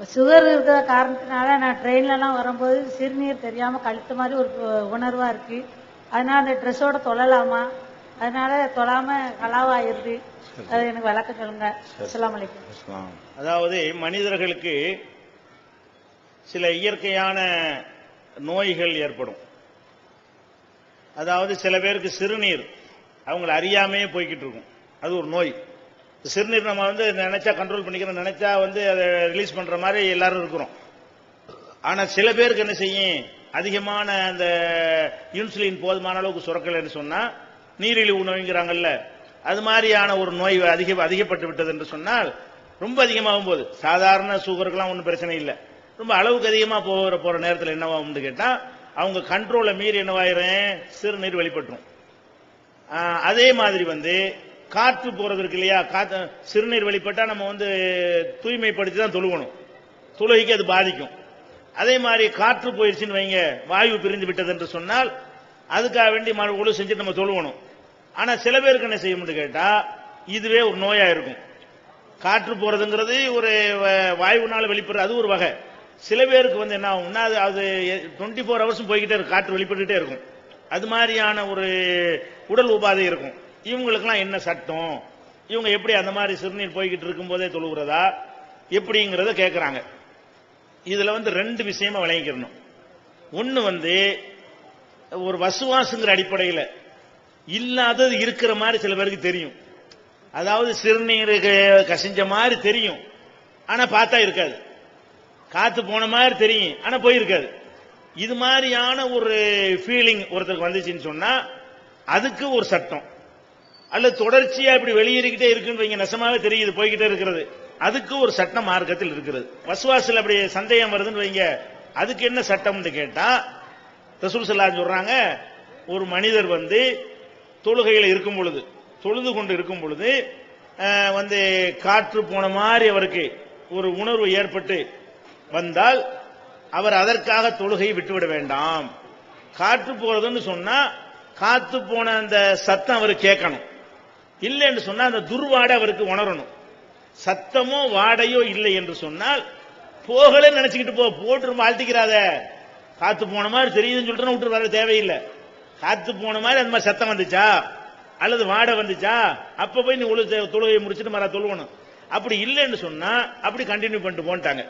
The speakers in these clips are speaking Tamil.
சுகர் இருக்கிற காரணத்தினால நான் ட்ரெயின்லலாம் வரும்போது சிறுநீர் தெரியாம கழுத்து மாதிரி ஒரு உ- உணர்வா இருக்கு. அதனால அந்த ட்ரெஸ்ஸோட தொழலாமா? அதனால தொழாம கலாவாயிருது அது எனக்கு விளக்கம் சொல்லுங்க இஸ்லாம். அதாவது மனிதர்களுக்கு சில இயற்கையான நோய்கள் ஏற்படும். அதாவது சில பேருக்கு சிறுநீர் அவங்கள அறியாமையே போய்கிட்டு இருக்கும். அது ஒரு நோய். சிறுநீர் நம்ம வந்து நினைச்சா கண்ட்ரோல் பண்ணிக்கிறோம் நினைச்சா வந்து அதை ரிலீஸ் பண்ற மாதிரி எல்லாரும் இருக்கிறோம். ஆனா சில பேருக்கு என்ன செய்யும்? அதிகமான அந்த இன்சுலின் போதுமான அளவுக்கு சுரக்கலைன்னு சொன்னா நீரிழிவு நோய்ங்கிறாங்கல்ல அது மாதிரியான ஒரு நோய் அதிக அதிகப்பட்டு விட்டது என்று சொன்னால் ரொம்ப அதிகமாகும் போது சாதாரண சுகருக்கெல்லாம் ஒன்றும் பிரச்சனை இல்லை. ரொம்ப அளவுக்கு அதிகமாக போகிற போகிற நேரத்தில் என்னவாகும்னு கேட்டால் அவங்க கண்ட்ரோலை மீறி என்னவாயிரும்? சிறுநீர் வெளிப்பட்டுரும். அதே மாதிரி வந்து காற்று போறது இருக்கு இல்லையா? காற்று சிறுநீர் வெளிப்பட்டா நம்ம வந்து தூய்மைப்படுத்தி தான் தொழுகணும். தொழுகைக்கு அது பாதிக்கும். அதே மாதிரி காற்று போயிடுச்சுன்னு வைங்க வாயு பிரிந்து விட்டது என்று சொன்னால் அதுக்காக வேண்டி மறு செஞ்சுட்டு செஞ்சு நம்ம தொழுகணும். ஆனா சில பேருக்கு என்ன செய்யும்னு கேட்டா இதுவே ஒரு நோயா இருக்கும். காற்று போறதுங்கிறது ஒரு வ- வாயுனால வெளிப்படுற அது ஒரு வகை. சில பேருக்கு வந்து என்ன ஆகும்னா அது அது டுவெண்ட்டி ஃபோர் ஹவர்ஸும் போய்கிட்டே இருக்கும். காற்று வெளிப்பட்டுட்டே இருக்கும். அது மாதிரியான ஒரு உடல் உபாதை இருக்கும். இவங்களுக்கெல்லாம் என்ன சட்டம்? இவங்க எப்படி அந்த மாதிரி சிறுநீர் போய்கிட்டு இருக்கும்போதே தொழுகிறதா எப்படிங்கிறத கேட்குறாங்க இதில் வந்து ரெண்டு விஷயமா விளங்கிக்கிறணும் ஒன்று வந்து ஒரு வசுவாசுங்கிற அடிப்படையில் இல்லாதது இருக்கிற மாதிரி சில பேருக்கு தெரியும். அதாவது சிறுநீருக்கு கசிஞ்ச மாதிரி தெரியும். ஆனால் பார்த்தா இருக்காது. காத்து போன மாதிரி தெரியும். ஆனால் போயிருக்காது. இது மாதிரியான ஒரு ஃபீலிங் ஒருத்தருக்கு வந்துச்சுன்னு சொன்னா அதுக்கு ஒரு சட்டம். அல்லது தொடர்ச்சியா இப்படி வெளியேறிக்கிட்டே இருக்குன்னு வைங்க நெசமாவே தெரியுது போய்கிட்டே இருக்கிறது. அதுக்கு ஒரு சட்டம் மார்க்கத்தில் இருக்கிறது. வசுவாசில் அப்படி சந்தேகம் வருதுன்னு வைங்க அதுக்கு என்ன சட்டம்னு கேட்டா ரசூல் ஸல்லல்லாஹு சொல்றாங்க ஒரு மனிதர் வந்து தொழுகையில் இருக்கும் பொழுது தொழுது கொண்டு இருக்கும் பொழுது வந்து காற்று போன மாதிரி அவருக்கு ஒரு உணர்வு ஏற்பட்டு வந்தால் அவர் அதற்காக தொழுகையை விட்டுவிட வேண்டாம். காற்று போறதுன்னு சொன்னா காத்து போன அந்த சத்தம் அவர் கேட்கணும். இல்லைன்னு சொன்னால் அந்த துர்வாடை அவருக்கு உணரணும். சத்தமோ வாடையோ இல்லை என்று சொன்னால் போகலே நினைச்சுக்கிட்டு போ போட்டு ரொம்ப ஆழ்த்திக்கிறாத. காத்து போன மாதிரி தெரியுதுன்னு சொல்லிட்டு விட்டு வர தேவையில்லை. காத்து போன மாதிரி அந்த மாதிரி சத்தம் வந்துச்சா? அல்லது வாடை வந்துச்சா? அப்ப போய் நீ உழு தொழுகையை முடிச்சுட்டு மர தொழுவணும். அப்படி இல்லைன்னு சொன்னா அப்படி கண்டினியூ பண்ணிட்டு போன்ட்டாங்க.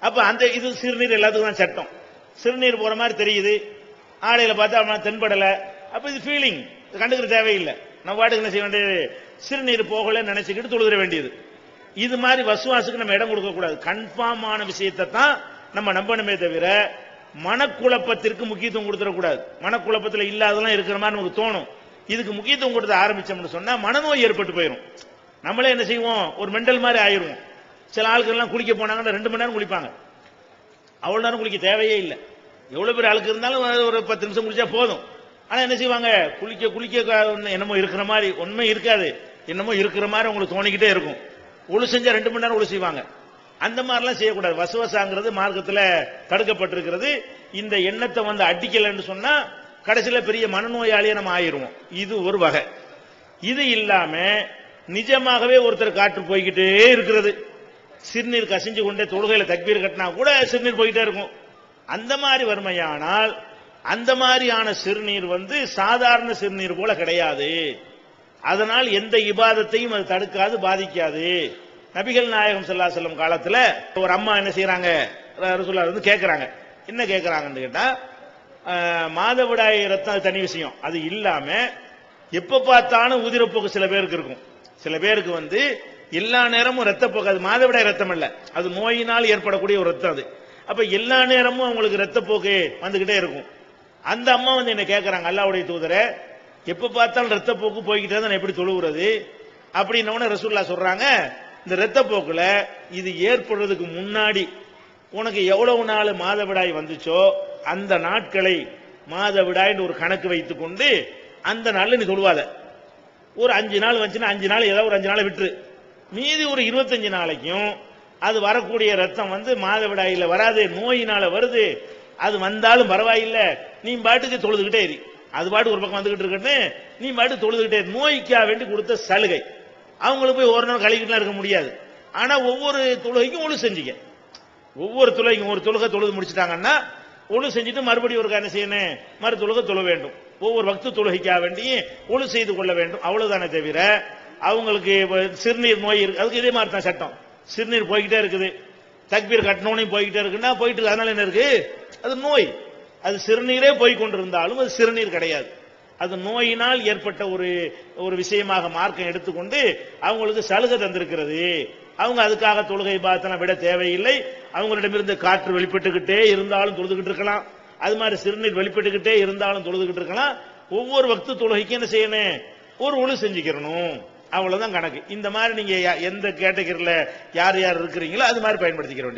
அப்ப அந்த இது சிறுநீர் எல்லாத்துக்கும் தான் சட்டம். சிறுநீர் போற மாதிரி தெரியுது. ஆடையில பார்த்தா தென்படலை. அப்ப இது ஃபீலிங் கண்டுக்கிற தேவையில்லை. நம்ம பாட்டுக்கு என்ன செய்ய வேண்டியது? சிறுநீர் போகல நினைச்சுக்கிட்டு தொழுகிற வேண்டியது. இது மாதிரி வசுவாசுக்கு நம்ம இடம் கொடுக்க கூடாது. கன்ஃபார்மான விஷயத்தை தான் நம்ம நம்பணுமே தவிர மனக்குழப்பத்திற்கு முக்கியத்துவம் கொடுத்துடக்கூடாது மனக்குழப்பத்தில் இல்லாதெல்லாம் இருக்கிற மாதிரி நமக்கு தோணும். இதுக்கு முக்கியத்துவம் கொடுத்து ஆரம்பிச்சோம்னு சொன்னா மனநோய் ஏற்பட்டு போயிடும் நம்மளே என்ன செய்வோம்? ஒரு மெண்டல் மாதிரி ஆயிரும் சில ஆளுக்கள்லாம் குளிக்க போனாங்கன்னா ரெண்டு மணி நேரம் குளிப்பாங்க. அவ்வளோ நேரம் குளிக்க தேவையே இல்லை. எவ்வளோ பேர் ஆளுக்கு இருந்தாலும் ஒரு பத்து நிமிஷம் குளிச்சா போதும். ஆனா என்ன செய்வாங்க? குளிக்க குளிக்க என்னமோ இருக்கிற மாதிரி உண்மை இருக்காது. என்னமோ இருக்கிற மாதிரி உங்களுக்கு தோணிக்கிட்டே இருக்கும். ஒழு செஞ்சா ரெண்டு மணி நேரம் ஒழு செய்வாங்க. அந்த மாதிரிலாம் செய்யக்கூடாது. வசவசாங்கிறது மார்க்கத்தில் தடுக்கப்பட்டிருக்கிறது. இந்த எண்ணத்தை வந்து அடிக்கலைன்னு சொன்னா கடைசியில் பெரிய மனநோயாளியை நம்ம ஆயிடுவோம். இது ஒரு வகை. இது இல்லாம நிஜமாகவே ஒருத்தர் காற்று போய்கிட்டே இருக்கிறது. சிறுநீர் கசிஞ்சு கொண்டே தொழுகையில தக்பீர் கட்டினா கூட சிறுநீர் போயிட்டே இருக்கும். அந்த மாதிரி வறுமையானால் அந்த மாதிரியான சிறுநீர் வந்து சாதாரண சிறுநீர் போல கிடையாது. அதனால் எந்த இபாதத்தையும் அது தடுக்காது பாதிக்காது. நபிகள் நாயகம் சல்லா செல்லும் காலத்தில் காலத்துல ஒரு அம்மா என்ன செய்யறாங்க ரசூல்லா வந்து கேட்கறாங்க என்ன கேட்கறாங்கன்னு கேட்டா மாதவிடாய் ரத்தம் அது தனி விஷயம். அது இல்லாம எப்ப பார்த்தாலும் உதிரப்போக்கு சில பேருக்கு இருக்கும். சில பேருக்கு வந்து எல்லா நேரமும் ரத்தப்போக்கு அது மாதவிடாய் ரத்தம் இல்ல அது நோயினால் ஏற்படக்கூடிய ஒரு ரத்தம் அது. அப்ப எல்லா நேரமும் அவங்களுக்கு ரத்தப்போக்கு வந்துகிட்டே இருக்கும். அந்த அம்மா வந்து என்ன கேட்கிறாங்க அல்லாவுடைய தூதரை எப்ப பார்த்தாலும் ரத்தப்போக்கு போய்கிட்டே தான் நான் எப்படி தொழுகிறது அப்படின்னு ரசூல்லா சொல்றாங்க இந்த ரத்தப்போக்குல இது ஏற்படுறதுக்கு முன்னாடி உனக்கு எவ்வளவு நாள் மாதவிடாய் வந்துச்சோ அந்த நாட்களை மாதவிடாய்னு ஒரு கணக்கு வைத்துக் கொண்டு அந்த நாள்ல நீ தொழுவாத. ஒரு அஞ்சு நாள் வந்துச்சுன்னா அஞ்சு நாள் ஏதாவது ஒரு அஞ்சு நாள் விட்டுரு. மீதி ஒரு இருபத்தஞ்சு நாளைக்கும் அது வரக்கூடிய ரத்தம் வந்து மாதவிடாயில வராது நோயினால வருது. அது வந்தாலும் பரவாயில்லை. நீ பாட்டுக்கு தொழுதுகிட்டே இரு. அது பாட்டு ஒரு பக்கம் வந்துகிட்டு இருக்கட்டு நீ பாட்டு தொழுதுகிட்டே நோய்க்கா வேண்டி கொடுத்த சலுகை. அவங்களுக்கு போய் ஒரு நாள் கழிக்கிட்டுலாம் இருக்க முடியாது. ஆனா ஒவ்வொரு தொழுகைக்கும் ஒழு செஞ்சுக்க. ஒவ்வொரு தொழுகைக்கும் ஒரு தொழுகை தொழுது முடிச்சிட்டாங்கன்னா ஒழு செஞ்சுட்டு மறுபடியும் ஒரு என்ன செய்யணும். மறு தொழுகை தொழ வேண்டும். ஒவ்வொரு பக்து தொழுகைக்காக வேண்டியும் ஒழு செய்து கொள்ள வேண்டும். அவ்வளவுதானே தவிர அவங்களுக்கு சிறுநீர் நோய் இருக்கு. அதுக்கு இதே மாதிரி தான் சட்டம். சிறுநீர் போய்கிட்டே இருக்குது. தக்பீர் கட்டணோனையும் போய்கிட்டே இருக்குன்னா போயிட்டு இருக்கு. அதனால என்ன இருக்கு? அது நோய். அது சிறுநீரே போய் கொண்டிருந்தாலும் அது சிறுநீர் கிடையாது. அது நோயினால் ஏற்பட்ட ஒரு ஒரு விஷயமாக மார்க்கம் எடுத்துக்கொண்டு அவங்களுக்கு சலுகை தந்திருக்கிறது. அவங்க அதுக்காக தொழுகை பார்த்தனா விட தேவையில்லை. அவங்களிடமிருந்து காற்று வெளிப்பட்டுக்கிட்டே இருந்தாலும் தொழுதுகிட்டு இருக்கலாம். அது மாதிரி சிறுநீர் வெளிப்பட்டுக்கிட்டே இருந்தாலும் தொழுதுகிட்டு இருக்கலாம். ஒவ்வொரு வக்து தொழுகைக்கு என்ன செய்யணும்? ஒரு ஒழு செஞ்சுக்கிறணும். அவ்வளவுதான் கணக்கு. இந்த மாதிரி நீங்க யா- எந்த கேட்டகரியில யார் யார் இருக்கிறீங்களோ அது மாதிரி பயன்படுத்திக்கிற வேண்டிய